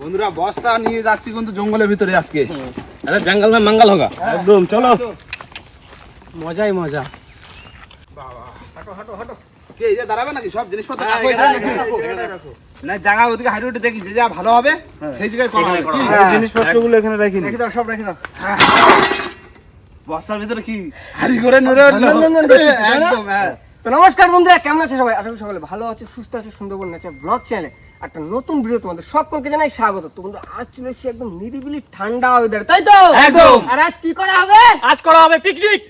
বন্ধুরা বস্তা নিয়ে যাচ্ছি কিন্তু জঙ্গলের ভিতরে আজকে। আরে জঙ্গল না মঙ্গল হোগা। একদম চলো। মজাই মজা। দেখি যে যা ভালো হবে হ্যাঁ। সেই জায়গায় হ্যাঁ। জিনিসপত্রগুলো এখানে সব দাও। বস্তার ভিতরে কি হারি করে নুরে একদম হ্যাঁ। তো নমস্কার বন্ধুরা কেমন আছে সবাই? আশা করি সকালে ভালো আছে সুস্থ আছে সুন্দরবন আছে ব্লগ চ্যানেলে একটা নতুন ভিডিও তোমাদের সকলকে জানাই স্বাগত। তো বন্ধু আজ চলে এসেছি একদম নিরিবিলি ঠান্ডা ওয়েদার তাই তো? একদম। আর আজ কি করা হবে? আজ করা হবে পিকনিক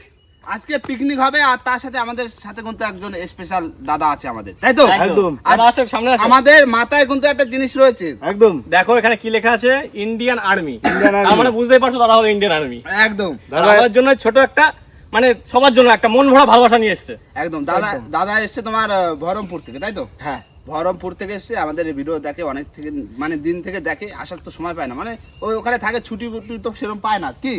আজকে পিকনিক হবে আর তার সাথে আমাদের সাথে কিন্তু একজন স্পেশাল দাদা আছে আমাদের তাই তো? একদম। আর আসো সামনে আসো আমাদের মাথায় কিন্তু একটা জিনিস রয়েছে। একদম। দেখো এখানে কি লেখা আছে? ইন্ডিয়ান আর্মি ইন্ডিয়ান আর্মি মানে বুঝতেই পারছ দাদা হলো ইন্ডিয়ান আর্মি একদম। দাদার জন্য ছোট একটা মানে সবার জন্য একটা মন ভরা ভালোবাসা নিয়ে এসছে। একদম দাদা দাদা এসছে তোমার ভরমপুর বহরমপুর থেকে তাই তো? হ্যাঁ। ভরমপুর থেকে এসছে আমাদের ভিডিও দেখে অনেক থেকে মানে দিন থেকে দেখে আসার তো সময় পায় না। মানে ওই ওখানে থাকে ছুটি ফুটি তো সেরকম পায় না কি?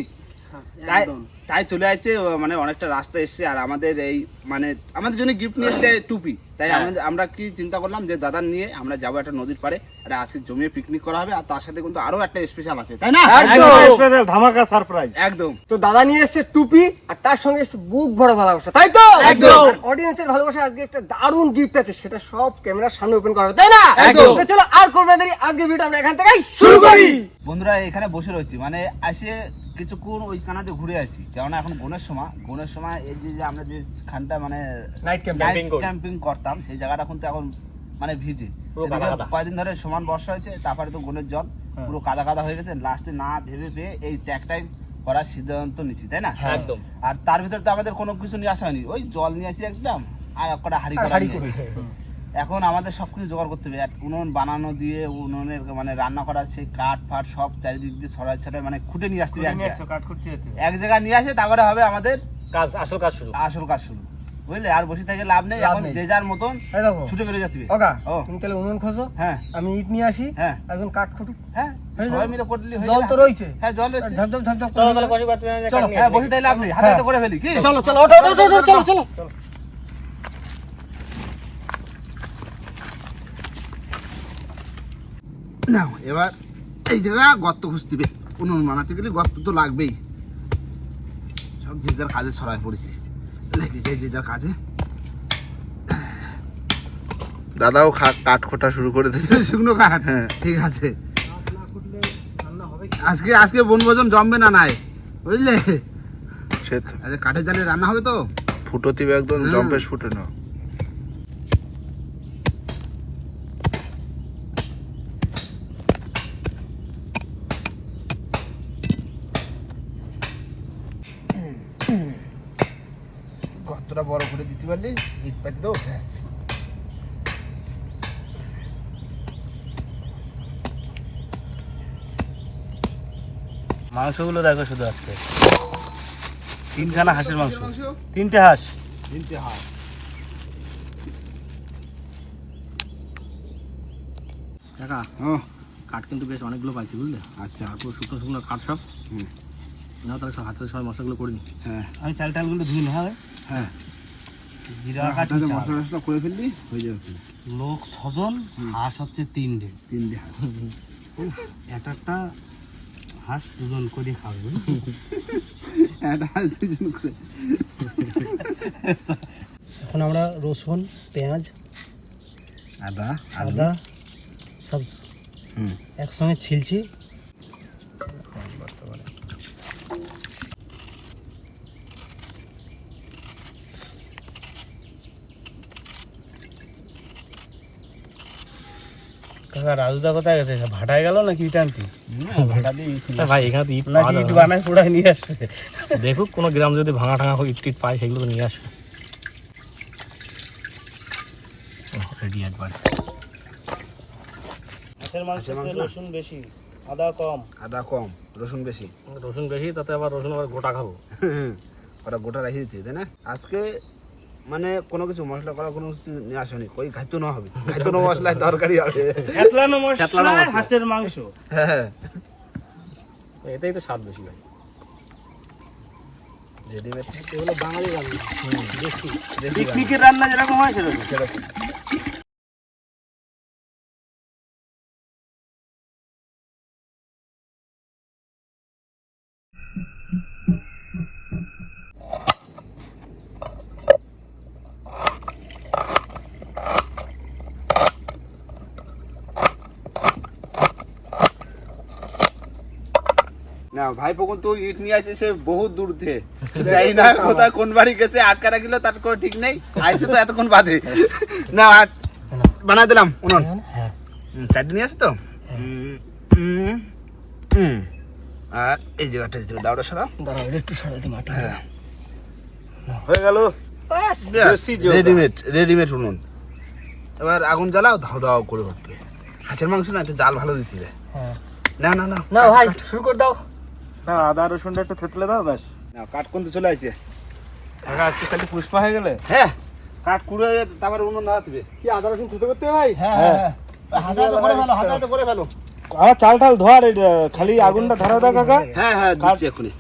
তাই তাই চলে আসছে মানে অনেকটা রাস্তা এসছে আর আমাদের এই মানে আমাদের জন্য গিফট নিয়ে এসছে টুপি। তাই হ্যাঁ। আমরা কি চিন্তা করলাম যে দাদা নিয়ে আমরা যাব একটা নদীর পাড়ে আর আজকে জমিয়ে পিকনিক করা হবে আর তার সাথে কিন্তু আরও একটা স্পেশাল আছে তাই না? একদম। স্পেশাল ধামাকা সারপ্রাইজ একদম। তো দাদা নিয়ে এসেছে টুপি আর তার সঙ্গে এসেছে বুক ভরা ভালোবাসা তাই তো? একদম। অডিয়েন্সের ভালোবাসা আজকে একটা দারুণ গিফট আছে সেটা সব ক্যামেরার সামনে ওপেন করা হবে তাই না? একদম। তো চলো আর করবে না দেরি আজকে ভিডিও আমরা এখান থেকে শুরু করি। বন্ধুরা এখানে বসে রয়েছি মানে এসে কিছুক্ষণ ওই কানাতে ঘুরে আসি। কেননা এখন বোনের সময় বোনের সময় এই যে আমরা যে খানটা মানে নাইট ক্যাম্পিং করতাম সেই জায়গাটা কিন্তু এখন মানে ভিজে। কয়েকদিন ধরে সমান বর্ষা হয়েছে তারপরে তো বোনের জল পুরো কাদা কাদা হয়ে গেছে। লাস্টে না ভেবে পেয়ে এই ট্যাগটাই করার সিদ্ধান্ত নিচ্ছি তাই না? হ্যাঁ, একদম। আর তার ভিতরে তো আমাদের কোনো কিছু নিয়ে আসা হয়নি। ওই জল নিয়ে আসি একদম আর কটা হাড়ি করা। এখন আমাদের সবকিছু জোগাড় করতে হবে। উনুন বানানো দিয়ে উনুনের মানে রান্না করা সেই কাঠ ফাট সব চারিদিক দিয়ে ছড়াই ছড়াই মানে খুঁটে নিয়ে আসতে হবে এক জায়গায়। নিয়ে আসে তারপরে হবে আমাদের কাজ আসল কাজ শুরু। আসল কাজ শুরু। বুঝলে? আর বসে থেকে লাভ নেই এখন যে যার মতন ছুটে বেরো যাচ্ছে। ওকা ও। তুমি তাহলে উনুন খোঁজো। হ্যাঁ। আমি ইট নিয়ে আসি। হ্যাঁ। একজন কাঠ খুঁটু। হ্যাঁ। সবাই। মিলে করলে হয়ে জল তো রয়েছে। হ্যাঁ জল রয়েছে। ঝপঝপ ঝপঝপ চলো তাহলে কষি বাদ চলো, হ্যাঁ বসে তাই লাভ নেই। হাতে হাতে করে ফেলি কি? চলো চলো ওঠো ওঠো ওঠো চলো। চলো। নাও এবার এই জায়গা গর্ত খুঁজতে উনুন বানাতে গেলে গর্ত তো লাগবেই। সব যে যার কাজে ছড়ায় পড়েছি। লেগে যায় যে যার কাজে। দাদাও খা- কাঠ খোটা শুরু করে দিয়েছে। শুকনো কাঠ? হ্যাঁ। ঠিক আছে। আজকে আজকে বনভোজন জমবে না নাই বুঝলে? সে কাঠের জালে রান্না হবে তো? ফুটো দিবে একদম। জম্পেশ ফুটে না গর্তটা বড় পাতি দেবো ব্যাস মাংসগুলো দেখো শুধু আজকে। তিনখানা হাঁসের মাংস। তিনটে হাঁস। তিনটে হাত কাকা ও কাঠ কিন্তু বেশ অনেকগুলো পাইছি বুঝলে? আচ্ছা। পুরো শুকনো শুকনো কাঠ সব। হুম। না তাহলে সব হাতের সব মশলাগুলো করে নি। হ্যাঁ। আমি চাল টালগুলো ধুই না হবে হ্যাঁ। জিরা মশলা করে ফেললি হয়ে যাবে লোক ছজন হাঁস হচ্ছে তিনটে। তিনটে হাত এক একটা হাঁস দুজন করে খাবে একটা হাত দুজন করে। এখন আমরা রসুন পেঁয়াজ আদা আদা সব হুম। একসঙ্গে ছিলছি। কাকা রাজুদা কোথায় গেছে? ভাটায় গেল নাকি ইট আনতি? ভাটা দিয়ে ভাই এখানে তো ইট নাকি ইট বানায় পোড়ায় নিয়ে আসবে? দেখুক কোনো গ্রাম যদি ভাঙা টাঙা ইট টিট পায় সেগুলো তো নিয়ে আসবে। রেডি একবার। হাঁসের মাংস রসুন বেশি আদা কম। আদা কম রসুন বেশি। রসুন বেশি তাতে আবার রসুন আবার গোটা খাব। ওটা গোটা রেখে দিতে তাই না? আজকে মানে কোনো কিছু মশলা করা কোনো কিছু নিয়ে আসেনি। ওই ঘাইতো না হবে। ঘাইতো না মশলায় তরকারি হবে। মশলা হাঁসের মাংস। হ্যাঁ। এটাই তো স্বাদ বেশি ভাই। বাঙালি রান্না। দেশি। দেশি পিকনিকের রান্না যেরকম হয় সেরকম। সেরকম। না ভাই পকুন তো ইট নিয়ে আসে সে বহুত দূর থেকে যাই না কোথায় কোন বাড়ি গেছে আটকা রাখিল তার কোনো ঠিক নেই। আইসে তো এতক্ষণ বাদে। না আর বানা দিলাম উনুন। হ্যাঁ চারটে নিয়ে আসে তো? হুম। আর এই জায়গাটা দিতে দাওটা সারা দাঁড়াও একটু দিই মাটি হ্যাঁ। হয়ে গেল। রেডিমেড রেডিমেড উনুন। এবার আগুন জ্বালাও ধাও ধাও করে উঠবে। হাঁসের মাংস না একটা জাল ভালো দিতে হ্যাঁ। না না না না ভাই শুরু করে দাও। না আদা রসুনটা একটু থেতলে দাও ব্যাস। না কাঠ কোন চলে আসছে কাকা আজকে খালি পুষ্পা হয়ে গেলে? হ্যাঁ কাঠ কুড়ে তারপর উনুন ধরাতে হবে কি আদা রসুন থেতো করতে ভাই হ্যাঁ হ্যাঁ। হাতায় তো করে ফেলো হাতায় তো করে ফেলো। আর চাল টাল ধোয়ার খালি আগুনটা ধরা দাও কাকা। হ্যাঁ হ্যাঁ দিচ্ছি এক্ষুনি।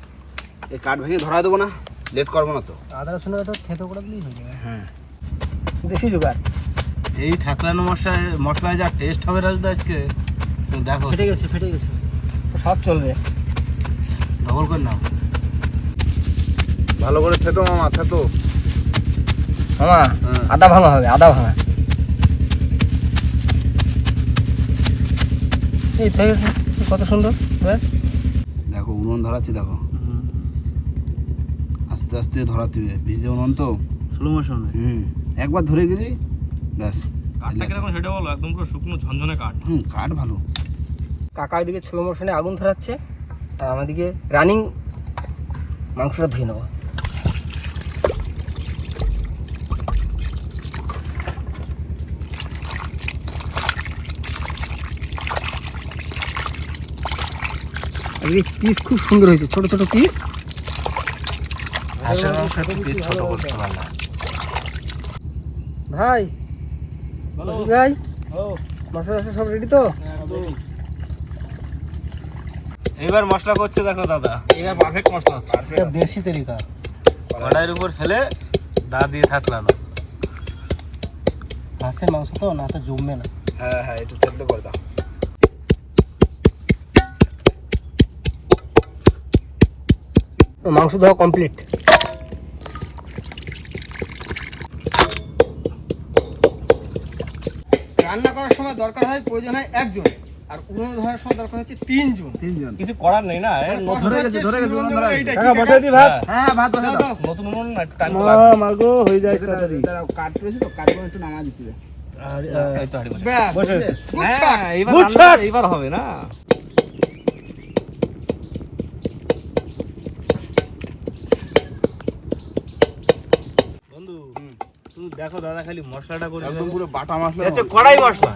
এই কাঠ ভেঙে ধরা দেবো না লেট করব না তো। আদা রসুন তো থেতো করে দিলেই হয়ে যাবে। হ্যাঁ। দেশি জোগাড় এই থাকলানো মশলায় মশলায় যা টেস্ট হবে রাজদা আজকে দেখো। ফেটে গেছে ফেটে গেছে। সব চলবে। ডবল করে নাও। ভালো করে থেতো মামা থেতো। মামা হ্যাঁ। আদা ভাঙা হবে আদা ভাঙা এই হয়ে গেছে কত সুন্দর ব্যাস দেখো উনুন ধরাচ্ছি দেখো। আস্তে আস্তে ধরাতে হবে। ভিজে উনুন তো। স্লো মোশনে হুম। একবার ধরে গেলি ব্যাস কাঠটা কীরকম সেটা বলো একদম পুরো শুকনো ঝনঝনে কাঠ। হুম কাঠ ভালো। কাকা এদিকে ছোলো মোশনে আগুন ধরাচ্ছে। আর আমাদিকে রানিং মাংসটা ধুয়ে নেব। আজকে পিস খুব সুন্দর হয়েছে ছোট ছোট পিস ছোট করতে পারলাম ভাই বলি। ভাই মশলা সব রেডি তো? এইবার মশলা করছে দেখো দাদা। এবার পারফেক্ট মশলা হচ্ছে। দেশি তরিকা কড়াইয়ের উপর ফেলে দা দিয়ে থাকলানো হাঁসের মাংস তো না তো জমবে না। হ্যাঁ হ্যাঁ একটু তেল করে দাও। মাংস ধোয়া কমপ্লিট রান্না করার সময় দরকার হয় প্রয়োজন হয় একজন। আর উনুন ধরার সময় দরকার হচ্ছে তিনজন। তিনজন। কিছু করার নেই না ধরে গেছে, ধরে গেছে, সুন্দর ধরা কাকা বসাই দি ভাত হ্যাঁ ভাত বসে দাও, দাও। দাও। নতুন উনুন না টাইম তো লাগবে মাগো হয়ে যায় কাঠ রয়েছে তো কাঠ একটু নামা দিতে হবে। হ্যাঁ, না। বন্ধু তুমি দেখো দাদা খালি মশলাটা করে একদম পুরো বাটা মশলা কড়াই মশলা।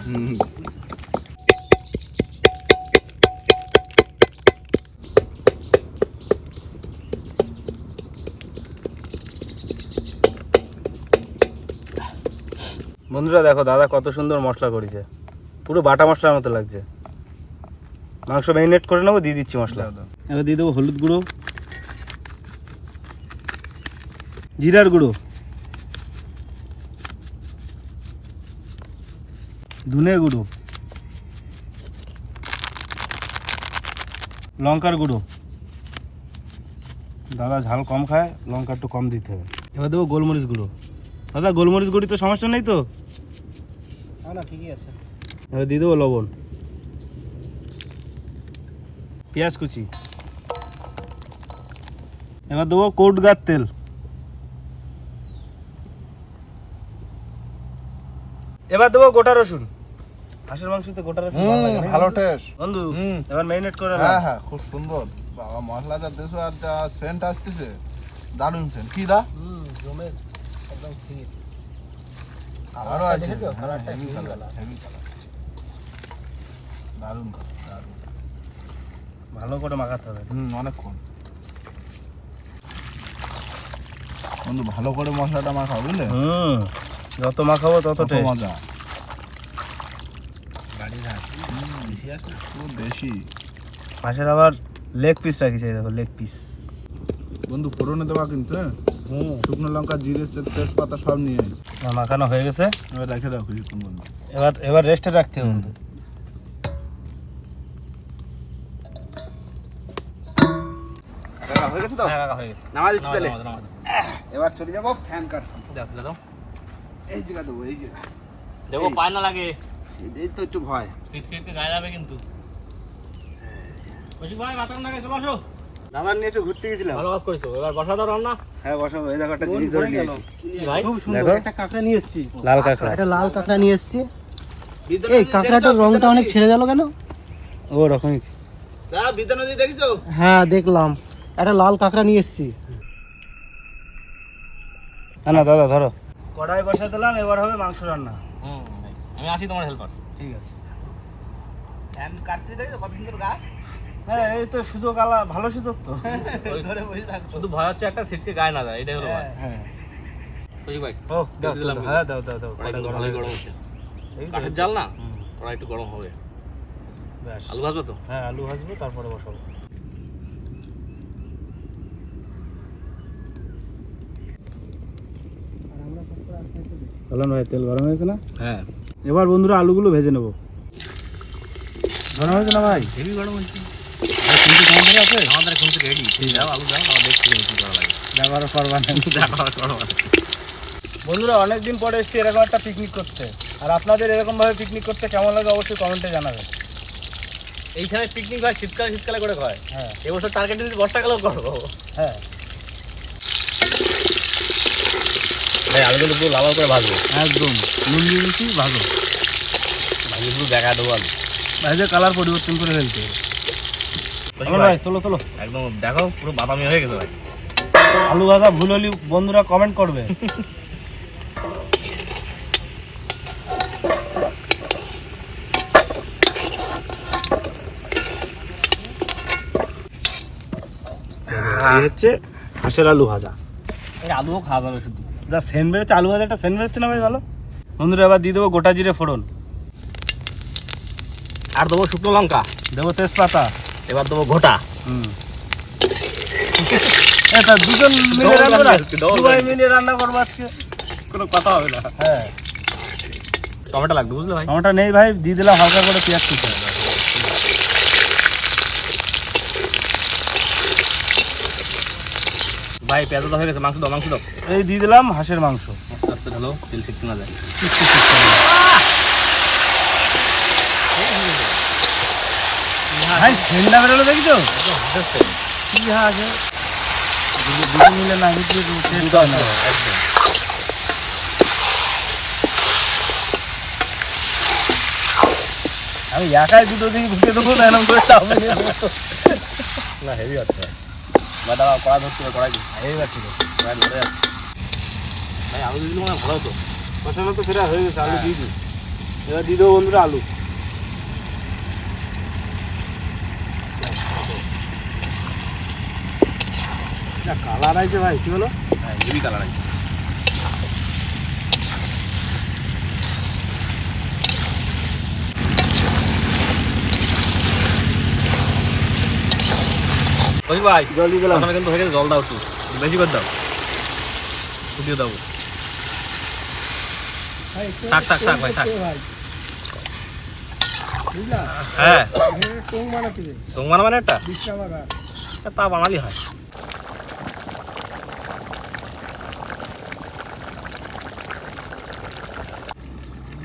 বন্ধুরা দেখো দাদা কত সুন্দর মশলা করেছে। পুরো বাটা মশলার মতো লাগছে। মাংস ম্যারিনেট করে নেব দিয়ে দিচ্ছি মশলা। এবার দিয়ে দেবো হলুদ গুঁড়ো জিরার গুঁড়ো ধনে গুঁড়ো লঙ্কার গুঁড়ো। দাদা ঝাল কম খায় লঙ্কা একটু কম দিতে হবে। এবার দেবো গোলমরিচ গুঁড়ো। দাদা গোলমরিচ গুঁড়ি তো সমস্যা নেই তো? না ঠিকই আছে। এবার দিয়ে দেবো লবণ। পেঁয়াজ কুচি। এবার দেবো কোট গার তেল। এবার দেবো গোটা রসুন। হাঁসের মাংসতে গোটা রসুন ভালো টেস্ট বন্ধু এবার ম্যারিনেট করে হ্যাঁ হ্যাঁ খুব সুন্দর। বাবা মশলা যা দেশো আর যা সেন্ট আসতেছে দারুণ সেন্ট কি দা? জমে একদম ঠিক আরও আছে। দেখেছ? হ্যাঁ, কালারটা। দারুণ দারুণ। ভালো করে মাখাতে হবে। হুম অনেকক্ষণ। বন্ধু ভালো করে মশলাটা মাখা বুঝলে? হুম যত মাখাবো তত মজা। দেশি হাঁসের আবার লেগ পিস রাখিছে দেখো লেগ পিস বন্ধু ফোড়নে দেওয়া কিন্তু হ্যাঁ? শুকনো লঙ্কা জিরে তেজপাতা সব নিয়ে আইস মাখানো হয়ে গেছে। এবার রেখে দাও কিছুক্ষণ বন্ধু এবার এবার রেস্টে রাখতে হবে। বন্ধু। হয়ে গেছে তো? হ্যাঁ হয়ে গেছে। নামা দিচ্ছি তাহলে। এবার চলে যাব ফ্যান কাট দাও। এই জায়গা দেবো এই জায়গা। দেখো পায় না লাগে। এই তো একটু ভয়। সিট কেটে গায়ে যাবে কিন্তু। কৌশিক ভাই মাথা না গেছে বসো দাদা নিয়ে একটু ঘুরতে গেছিলাম। ভালো কাজ করেছ। এবার বসা দাও রান্না। হ্যাঁ বসো এই দেখো একটা জিনিস ধরে নিয়েছি। ভাই? দেখো। একটা কাঁকড়া নিয়ে এসেছি। লাল কাঁকড়া। একটা লাল কাঁকড়া নিয়ে এসেছি। এই কাঁকড়াটার রংটা অনেক ছেড়ে গেল কেন? ও রকমই দাদা বিদ্যানদী দেখেছ? হ্যাঁ দেখলাম। একটা লাল কাঁকড়া নিয়ে এসেছি। না না দাদা ধরো। কড়াই বসা দিলাম এবার হবে মাংস রান্না। হুম, আমি আসি তোমার হেল্পার ঠিক আছে। কাটতে দেখছ কত সুন্দর গাছ? হ্যাঁ এই তো সুযোগ আলা ভালো সুযোগ তো। ধরে বসে থাকব। শুধু ভয় হচ্ছে একটা সিটকে গায়ে না যায় এটাই হলো ভয় হ্যাঁ। কৌশিক ভাই ও দাও দিলাম দাও, হ্যাঁ দাও দাও দাও কড়াই কড়াই গরম গরম হচ্ছে কাঠের জাল না? একটু গরম হবে। ব্যাস। আলু ভাজবে তো? হ্যাঁ আলু ভাজবো তারপরে বসাবো। বলুন ভাই তেল গরম হয়েছে না? হ্যাঁ। এবার বন্ধুরা আলুগুলো ভেজে নেব। গরম হয়েছে না ভাই? হেভি গরম হচ্ছে আমাদের কিন্তু রেডি যাও আলু দাও আমরা দেখছি কি করা লাগে। ব্যবহার করবা না। বন্ধুরা অনেকদিন পরে এসেছি এরকম একটা পিকনিক করতে। আর আপনাদের এরকম ভাবে পিকনিক করতে কেমন লাগে অবশ্যই কমেন্টে জানাবেন। এইখানে পিকনিক হয় শীতকালে শীতকালে করে হয়। হ্যাঁ। এবছর টার্গেট দিচ্ছি বর্ষাকালেও করব। হ্যাঁ। ভাই আলুগুলো পুরো লাল করে ভাজবো একদম। নুন দিয়ে দিচ্ছি ভালো ভাজি পুরো দেখা দেবো আলু ভাজে কালার পরিবর্তন করে ফেলতে ভাই। ভাই তোলো তোলো একদম দেখো পুরো বাদামি হয়ে গেছে ভাই। আলু ভাজা ভুল হলে বন্ধুরা কমেন্ট করবে। এই হচ্ছে হাঁসের আলু ভাজা। এই আলুও খাওয়া যাবে শুধু। যা সেন বেরোচ্ছে আলু ভাজাটা সেন বেরোচ্ছে না ভাই ভালো? বন্ধুরা এবার দিয়ে দেবো গোটা জিরে ফোড়ন। আর দেবো শুকনো লঙ্কা। দেবো তেজপাতা। এবার দেবো ঘোটা। এটা দুজন মিলে রান্না রান্না আজকে, double দুবাই রান্না। মিলে রান্না করব আজকে। কোনো কথা হবে না। হ্যাঁ। টমেটো লাগবে বুঝলে ভাই? টমেটো নেই ভাই দিয়ে দিলাম হালকা করে পেঁয়াজ কুচি। ভাই পেঁয়াজ তো হয়ে গেছে মাংস দাও মাংস দাও। এই দিয়ে দিলাম হাঁসের মাংস। আস্তে আস্তে ঢালো তেল ঠিক না যায়। ভাই ঠান্ডা বেরোলো দেখছ? কি হাঁস দুটো দুটো মিলে না বুঝলি না আমি একাই দুটো দিকে ঢুকে দেবো না এরকম করে চাপ। না হেভি হচ্ছে। ভাই দাঁড়াও কড়া ধরতে হবে কড়াই এইবার ঠিক আছে। কড়াই ধরে যাচ্ছে। ভাই আলু দিলে মনে হয় ভালো হতো। কষানো তো ফেরা হয়ে গেছে আলু দিয়ে দিই। এবার দিয়ে দেবো বন্ধুরা আলু। কালার আছে ভাই কি হলো হ্যাঁ হেভি কালার আছে। ওই ভাই জল দিলাম ওখানে কিন্তু হয়ে গেছে জল দাও একটু। বেশি করে দাও। ফুটিয়ে দাও। থাক থাক থাক ভাই থাক। হ্যাঁ। মানে একটা? তা বাঙালি হয়।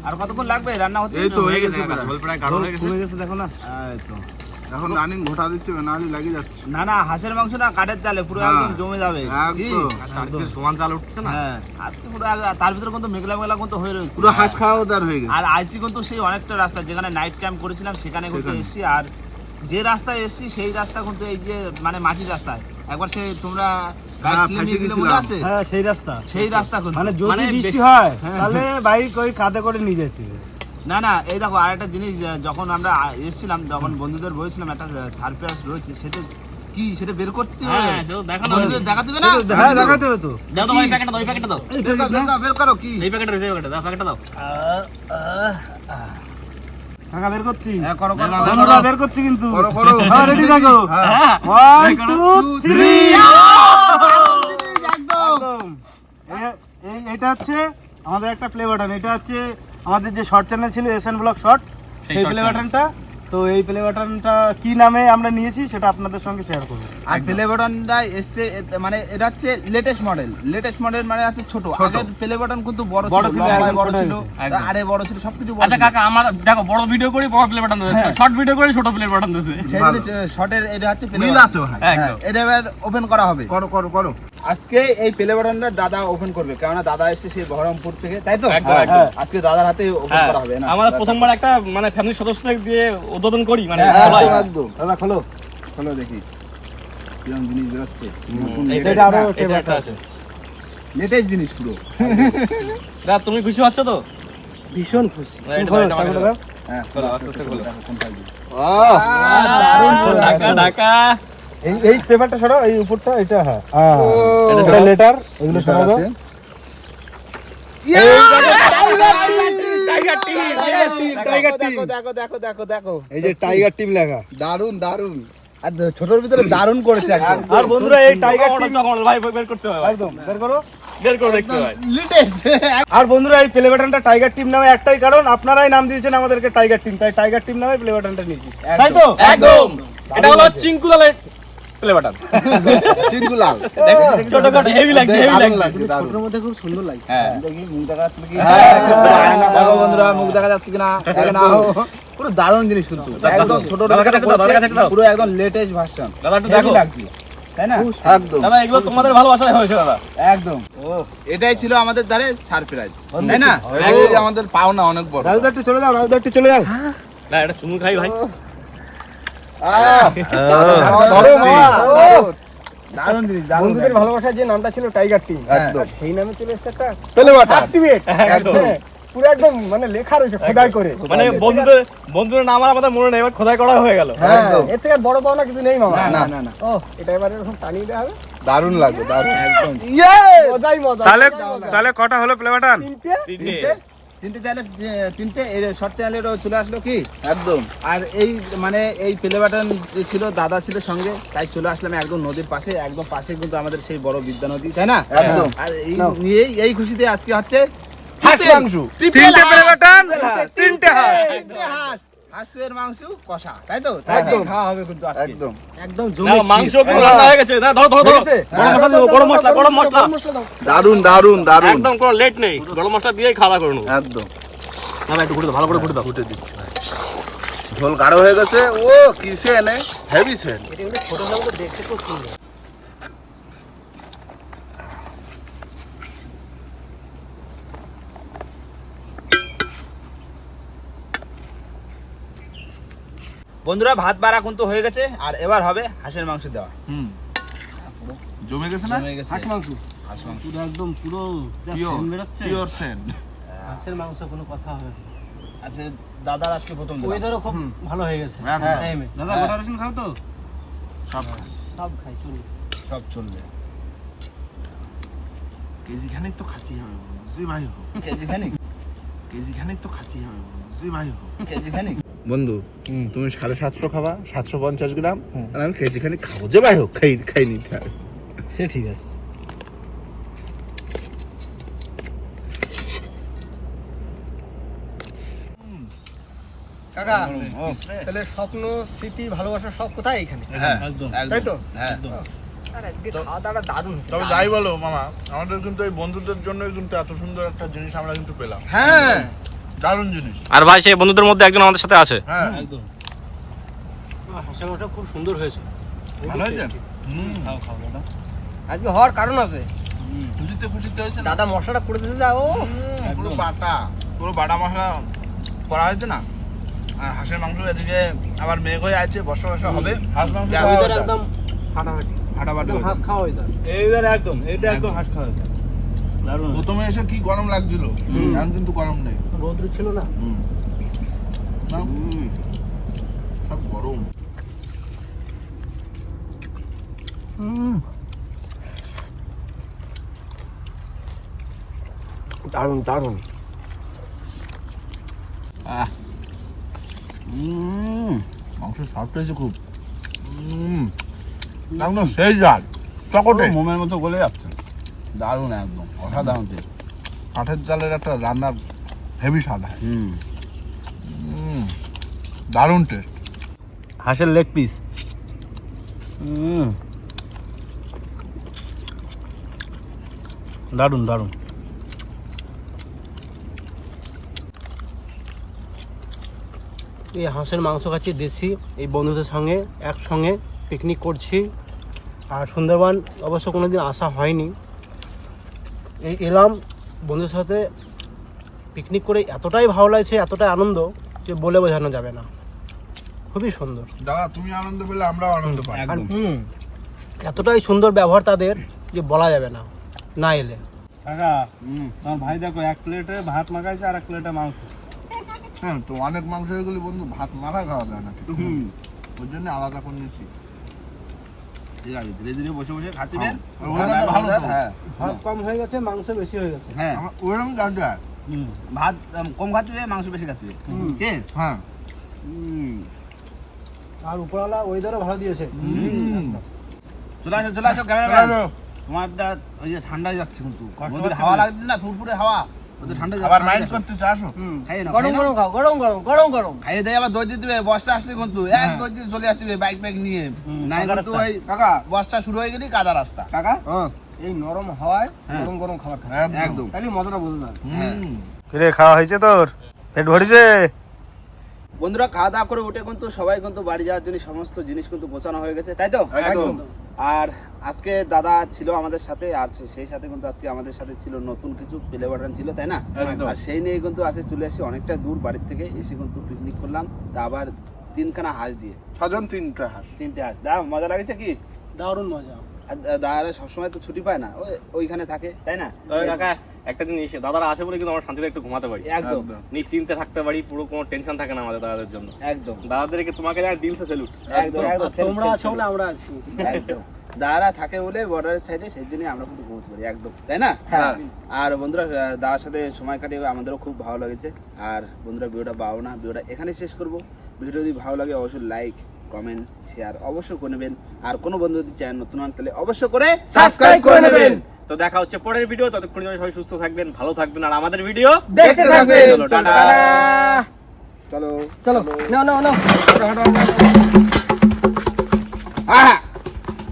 আর কতক্ষণ লাগবে? রান্না হতে এই তো হয়ে হয়ে গেছে গেছে ঝোল প্রায় গাঢ় হয়ে গেছে। গেছে দেখো না। এই তো। এখন রানিং ঘোটা দিচ্ছে নাহলে লাগিয়ে যাচ্ছে। না না হাঁসের মাংস না কাঠের চালে পুরো হ্যাঁ। একদম জমে যাবে। চারদিকে সমান চাল উঠছে না? হ্যাঁ আজকে পুরো তার ভিতরে কিন্তু মেঘলা মেঘলা কিন্তু হয়ে রয়েছে। পুরো হাঁস খাওয়া দার হয়ে গেছে। আর আইসি কিন্তু সেই অনেকটা রাস্তা যেখানে নাইট ক্যাম্প করেছিলাম সেখানে কিন্তু। এসছি। আর যে রাস্তায় এসছি সেই রাস্তা কিন্তু এই যে মানে মাটির রাস্তায়। একবার সে তোমরা হ্যাঁ, হ্যাঁ সেই রাস্তা। সেই রাস্তা কিন্তু মানে যদি মানে বৃষ্টি হয়। তাহলে বাইক ওই কাঁধে করে নিয়ে যেতে না না এই দেখো আর একটা জিনিস যখন আমরা এসেছিলাম যখন বন্ধুদের বলেছিলাম একটা সারপ্রাইজ রয়েছে সেটা কি সেটা বের করতে হবে? হ্যাঁ সেটা দেখো না বন্ধুদের দেখাতে হবে না? হ্যাঁ দেখাতে হবে তো। দাও তো প্যাকেটটা দাও এই প্যাকেটটা দাও। বের করো, বের করো, বের করো কি? এই প্যাকেটটা এই প্যাকেটটা দাও প্যাকেটটা দাও। টাকা বের করছি। হ্যাঁ করো করো, করো, বন্ধুরা বের করছি কিন্তু। করো, করো। রেডি থাকো। ওয়ান টু থ্রি একদম একদম এ- এই এটা হচ্ছে আমাদের একটা প্লে বাটন এটা হচ্ছে আমাদের যে শর্ট চ্যানেল ছিল এস এন ব্লগ শর্ট সেই প্লে বাটনটা তো এই প্লে বাটনটা কি নামে আমরা নিয়েছি সেটা আপনাদের সঙ্গে শেয়ার করব। আর প্লে বাটনটা এসছে মানে এটা হচ্ছে লেটেস্ট মডেল লেটেস্ট মডেল মানে হচ্ছে ছোট। আগের প্লে বাটন কিন্তু বড় বড় ছিল বড় ছিল আরে বড় ছিল সবকিছু বড় আচ্ছা কাকা আমার দেখো বড় ভিডিও করি বড় প্লে বাটন দিয়েছে শর্ট ভিডিও করে ছোট প্লে বাটন দিয়েছে সেই শর্টের এটা হচ্ছে প্লে মিল বাটন আছে হ্যাঁ, এটা এবার ওপেন করা হবে। করো করো করো। আজকে এই প্লে বাটনটা দাদা ওপেন করবে কেননা দাদা এসেছে সেই বহরমপুর থেকে তাই তো? হ্যাঁ, একদম। আজকে দাদার হাতে ওপেন করা হবে না? আমরা প্রথমবার একটা মানে ফ্যামিলির সদস্যদের দিয়ে উদ্বোধন করি মানে হ্যাঁ। একদম, দাদা খোলো। চলো দেখি। কীরকম জিনিস বেরোচ্ছে? এই সাইডে আরও একটা। আছে। লেটেস্ট জিনিস পুরো। দাদা তুমি খুশি হচ্ছ তো? ভীষণ খুশি। খোলো। হ্যাঁ আস্তে আস্তে খোলো। ঢাকা ঢাকা। এই এই পেপারটা সরাও এই উপরটা এটা হ্যাঁ। এটা লেটার এগুলো সরাও। দাও। দেখো, দেখো, দেখো, দেখো, দেখো, দেখো। এই যে টাইগার টিম লেখা। দারুণ দারুণ আর ছোটর ভিতরে দারুণ করেছে আর বন্ধুরা এই টাইগার টিম ভাই বের করতে হবে একদম বের করো। বের করে দেখতে হয় আর বন্ধুরা এই প্লে বাটনটা টাইগার টিম নামে একটাই কারণ আপনারাই নাম দিয়েছেন আমাদেরকে টাইগার টিম তাই টাইগার টিম নামে প্লে বাটনটা নিয়েছি। তাই তো? একদম। এটা হলো চিঙ্কুলালের প্লে বাটন চিনগুলাল ছোটখাটো হেভি লাগছে হেভি লাগছে। লাগছে মধ্যে খুব সুন্দর লাগছে। দেখি মুখ দেখা যাচ্ছে কি দেখো বন্ধুরা মুখ দেখা যাচ্ছে কিনা? দেখে নাও পুরো দারুণ জিনিস কিন্তু। একদম ছোট দাদার কাছে একটু দাও, দাদার কাছে একটু দাও। পুরো একদম লেটেস্ট ভার্সন দাদা একটু দেখো। লাগছে। তাই না? একদম। দাদা এগুলো তোমাদের ভালোবাসায় হয়েছে দাদা। একদম। ও এটাই ছিল আমাদের দ্বারে সারপ্রাইজ তাই না? আমাদের পাওনা অনেক বড়। একটু চলে যাও একটু চলে যাও। না এটা চুমু খাই ভাই ধরো মামা। দারুণ জিনিস দারুণ বন্ধুদের ভালোবাসার যে নামটা ছিল টাইগার টিম সেই নামে চলে এসেছে একটা একদম। পুরো একদম মানে লেখা রয়েছে খোদাই করে। মানে বন্ধুদের বন্ধুদের নাম আর আমাদের মনে নেই এবার খোদাই করা হয়ে গেল। হ্যাঁ এর থেকে আর বড় পাওনা কিছু নেই মামা। না না না ও এটা এবার এরকম টানিয়ে দেওয়া হবে। দারুণ লাগে দারুণ। একদম। মজাই মজা। তাহলে তাহলে কটা হলো প্লে বাটন তিনটে। তিনটে? তিনটে চ্যানেল তিনটে এই শর্ট চ্যানেলেরও চলে আসলো কি? একদম। আর এই মানে এই প্লে বাটন যে ছিল দাদা ছিল সঙ্গে তাই চলে আসলাম একদম নদীর পাশে একদম পাশে কিন্তু আমাদের সেই বড় বিদ্যা নদী তাই না? একদম। আর এই নিয়েই এই খুশিতে আজকে হচ্ছে হাঁস মাংস। তিনটে প্লে বাটন তিনটে হাঁস। হাঁসের মাংস কষা তাই তো? তাই একদম। খাওয়া হবে কিন্তু একদম। একদম জমে মাংস পুরো রান্না হয়ে গেছে। না ধরো ধরো ধরো। গরম মশলা গরম মশলা গরম মশলা। গরম মশলা দাও। দারুণ দারুণ দারুণ। একদম কোনো লেট নেই। গরম মশলা দিয়েই খাওয়া একদম। না একটু ঘুরে দাও ভালো করে ঘুরে দাও। ফুটে দিচ্ছি ঝোল গাঢ় হয়ে গেছে। ও কিসে এনে? হেভি সেন। এটা ছোট দেখতে খুব সুন্দর। বন্ধুরা ভাত বাড়া কিন্তু হয়ে গেছে আর এবার হবে হাঁসের মাংস দেওয়া। হুম। জমে গেছে না? হাঁস মাংস? হাঁস মাংস। পুরো একদম পুরো পিওর বেরোচ্ছে। পিওর সেন হাঁসের মাংস কোনো কথা হবে। আজকে দাদার আজকে প্রথম। ওয়েদারও খুব ভালো হয়ে গেছে। টাইমে দাদা গোটা রসুন খাও তো? সব সব খাই চলি সব চলবে। কেজি খানিক তো খাতেই হবে যে ভাই হোক। কেজি খানিক? কেজি খানিক তো খাতেই হবে যে ভাই হোক। কেজি খানিক? বন্ধু তুমি সাড়ে সাতশো খাবা সাতশো পঞ্চাশ গ্রাম আর আমি কেজি খানিক খাব যে ভাই হোক খাই খাই নিতে হবে। সে ঠিক আছে। কাকা তাহলে স্বপ্ন স্মৃতি ভালোবাসা সব কোথায় এখানে? হ্যাঁ একদম। তাই তো? হ্যাঁ। তবে যাই বলো মামা আমাদের কিন্তু এই বন্ধুদের জন্য কিন্তু এত সুন্দর একটা জিনিস আমরা কিন্তু পেলাম। হ্যাঁ। দারুণ জিনিস। আর ভাই সেই বন্ধুদের মধ্যে একজন আমাদের সাথে আছে? হ্যাঁ। একদম। হাঁসের মাংসটা খুব সুন্দর হয়েছে। ভালো হয়েছে? খাও খাও দাদা। আজকে হওয়ার কারণ আছে। খুশিতে খুশিতে হয়েছে দাদা মশলাটা করে দিতে যাও। হুম, পুরো বাটা পুরো বাটা মশলা করা হয়েছে না? আর হাঁসের মাংস এদিকে আবার মেঘ হয়ে আছে বর্ষা বর্ষা হবে। হাঁস মাংস। একদম ফাটাফাটি ফাটাফাটি একদম হাঁস খাওয়া ওয়েদার এইবার একদম এইটা একদম হাঁস খাওয়া যায়। দারুণ। প্রথমে এসে কি গরম লাগছিল? এখন কিন্তু গরম নেই। রোদ্র ছিল না? সব গরম। দারুণ দারুণ। উম, মাংস সফট হয়েছে খুব। উম, একদম সেই জাল চকটে। মোমের মতো গলে যাচ্ছে। দারুণ একদম। অসাধারণ টেস্ট কাঠের জালের একটা রান্নার হেভি সাদা হুম। দারুণ টেস্ট হাঁসের লেগ পিস হুম। দারুণ দারুণ। এই হাঁসের মাংস খাচ্ছি দেশি এই বন্ধুদের সঙ্গে একসঙ্গে পিকনিক করছি। আর সুন্দরবন অবশ্য কোনো দিন আসা হয়নি। এই এলাম বন্ধুদের সাথে। পিকনিক করে এতটাই ভালো লাগছে এতটাই আনন্দ যে বলে বোঝানো যাবে না। খুবই সুন্দর। দাদা তুমি আনন্দ পেলে আমরাও আনন্দ পাই। এতটাই সুন্দর ব্যবহার তাদের যে বলা যাবে না না এলে। কাকা তোমার ভাই দেখো এক প্লেটে ভাত মাখাইছে আর এক প্লেটে মাংস। হ্যাঁ তো অনেক মাংস এগুলি বন্ধু ভাত মাখা খাওয়া যায় না। হুম। ওই জন্য আলাদা করে নিচ্ছি। ঠিক আছে ধীরে ধীরে বসে বসে খাচ্ছি। আর ওটা তো ভালো হ্যাঁ ভাত কম হয়ে গেছে মাংস বেশি হয়ে গেছে। হ্যাঁ। ওরকম জানতে ভাত কম খাচ্ছি মাংস বেশি খাচ্ছি। কে? হ্যাঁ। আর উপরওয়ালা ওয়েদারও ভালো দিয়েছে। চলে আসো চলে আসো ক্যামেরাম্যান তোমার ওই যে ঠান্ডা যাচ্ছে কিন্তু। হাওয়া লাগছে না ফুরফুরে হাওয়া? আবার মাইন্ড করতে চাসো গরম গরম খাও গরম গরম গরম। গরম খাইয়ে দিয়ে আবার দই দিয়ে বস্তা আসলে কিন্তু এক দই দিয়ে চলে আসতে বাইক বাইক নিয়ে। নাই কিন্তু ওই কাকা। বস্তা শুরু হয়ে গেলি কাদা রাস্তা। কাকা হ্যাঁ। এই নরম হাওয়ায় হ্যাঁ। গরম গরম খাবার একদম। খালি মজাটা বোঝা যায়। রে খাওয়া হয়েছে তোর? পেট ভরিছে? বন্ধুরা খাওয়া দাওয়া করে উঠে কিন্তু সবাই কিন্তু বাড়ি যাওয়ার জন্য সমস্ত জিনিস কিন্তু গোছানো হয়ে গেছে তাই তো? আর আজকে দাদা ছিল আমাদের সাথে আর সেই সাথে কিন্তু আজকে আমাদের সাথে ছিল নতুন কিছু প্লে বাটন ছিল তাই না? আর সেই নিয়ে কিন্তু আজকে চলে এসেছি অনেকটা দূর বাড়ির থেকে এসে কিন্তু পিকনিক করলাম তা আবার তিনখানা হাঁস দিয়ে। ছজন তিনটা হাত তিনটে হাঁস। দা মজা লাগছে কি? দারুণ মজা। আর দাদারা সবসময় তো ছুটি পায় না ওইখানে থাকে তাই না? একটা জিনিস দাদারা আসে বলে কিন্তু আমরা শান্তিতে একটু ঘুমাতে পারি। একদম। নিশ্চিন্তে থাকতে পারি পুরো কোনো টেনশন থাকে না আমাদের দাদাদের জন্য। একদম। দাদাদেরকে তোমাকে জানাই দিলসে স্যালুট একদম তোমরা আছো বলে আমরা আছি। একদম। দাদারা থাকে বলে বর্ডারের সাইডে সেই জন্যই আমরা কিন্তু ঘুমোতে পারি একদম। তাই না? হ্যাঁ। আর বন্ধুরা দাদার সাথে সময় কাটিয়ে আমাদেরও খুব ভালো লেগেছে। আর বন্ধুরা ভিডিওটা পাও না ভিডিওটা এখানে শেষ করব। ভিডিও যদি ভালো লাগে অবশ্যই লাইক কমেন্ট শেয়ার অবশ্যই করে নেবেন। আর কোনো বন্ধু যদি চ্যানেল নতুন হন তাহলে অবশ্যই করে সাবস্ক্রাইব করে নেবেন। তো দেখা হচ্ছে পরের ভিডিও ততক্ষণ জন্য সবাই সুস্থ থাকবেন ভালো থাকবেন আর আমাদের ভিডিও দেখতে থাকবেন। চলো। চলো। চলো নাও নাও নাও। আহা!